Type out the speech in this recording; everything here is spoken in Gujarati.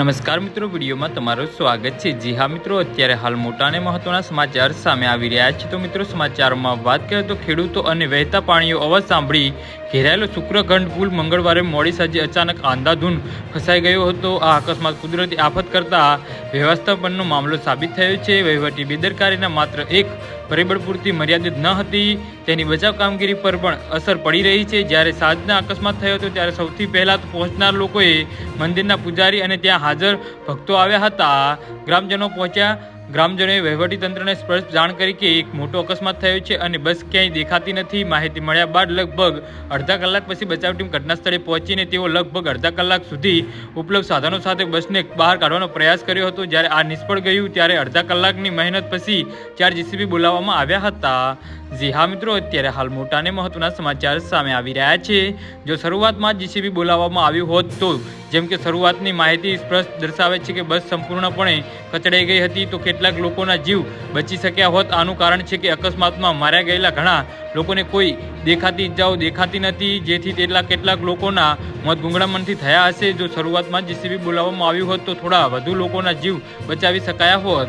નમસ્કાર મિત્રો, વિડીયોમાં તમારું સ્વાગત છે. જી હા મિત્રો, અત્યારે હાલ મોટા અને મહત્વના સમાચાર સામે આવી રહ્યા છે. તો મિત્રો, સમાચારોમાં વાત કરીએ તો ખેડૂતો અને વહેતા પાણીઓ અવાજ સાંભળી ઘેરાયેલો શુક્રખંડ પુલ મંગળવારે મોડી સાંજે અચાનક આંધાધૂન ફસાઈ ગયો હતો. આ અકસ્માત કુદરતી આફત કરતા વ્યવસ્થાપનનો મામલો સાબિત થયો છે. વહીવટી બેદરકારીના માત્ર એક પરિબળ પૂરતી મર્યાદિત ન હતી. તેની બચાવ કામગીરી પર પણ અસર પડી રહી છે. જ્યારે સાંજના અકસ્માત થયો હતો, ત્યારે સૌથી પહેલાં પહોંચનાર લોકોએ મંદિરના પૂજારી અને ત્યાં હાજર ભક્તો આવ્યા હતા. ગ્રામજનો પહોંચ્યા. ગ્રામજનોએ વહીવટીતંત્રને સ્પષ્ટ જાણ કરી કે એક મોટો અકસ્માત થયો છે અને બસ ક્યાંય દેખાતી નથી. માહિતી મળ્યા બાદ લગભગ અડધા કલાક પછી બચાવ ટીમ ઘટના સ્થળે પહોંચીને તેઓ લગભગ અડધા કલાક સુધી ઉપલબ્ધ સાધનો સાથે બસને બહાર કાઢવાનો પ્રયાસ કર્યો હતો. જ્યારે આ નિષ્ફળ ગયું, ત્યારે અડધા કલાકની મહેનત પછી ચાર જીસીબી બોલાવવામાં આવ્યા હતા. જી હા મિત્રો, અત્યારે હાલ મોટા અને મહત્વના સમાચાર સામે આવી રહ્યા છે. જો શરૂઆતમાં જીસીબી બોલાવવામાં આવ્યું હોત તો, જેમ કે શરૂઆતની માહિતી સ્પષ્ટ દર્શાવે છે કે બસ સંપૂર્ણપણે કચડાઈ ગઈ હતી, તો કેટલાક લોકોના જીવ બચી શક્યા હોત. આનું કારણ છે કે અકસ્માતમાં માર્યા ગયેલા ઘણા લોકોને કોઈ દેખાતી ઇજાઓ દેખાતી નથી, જેથી તેટલા કેટલાક લોકોના મોત ગુંગળામણથી થયા હશે. જો શરૂઆતમાં જીસીબી બોલાવવામાં આવ્યું હોત તો થોડા વધુ લોકોના જીવ બચાવી શકાયા હોત.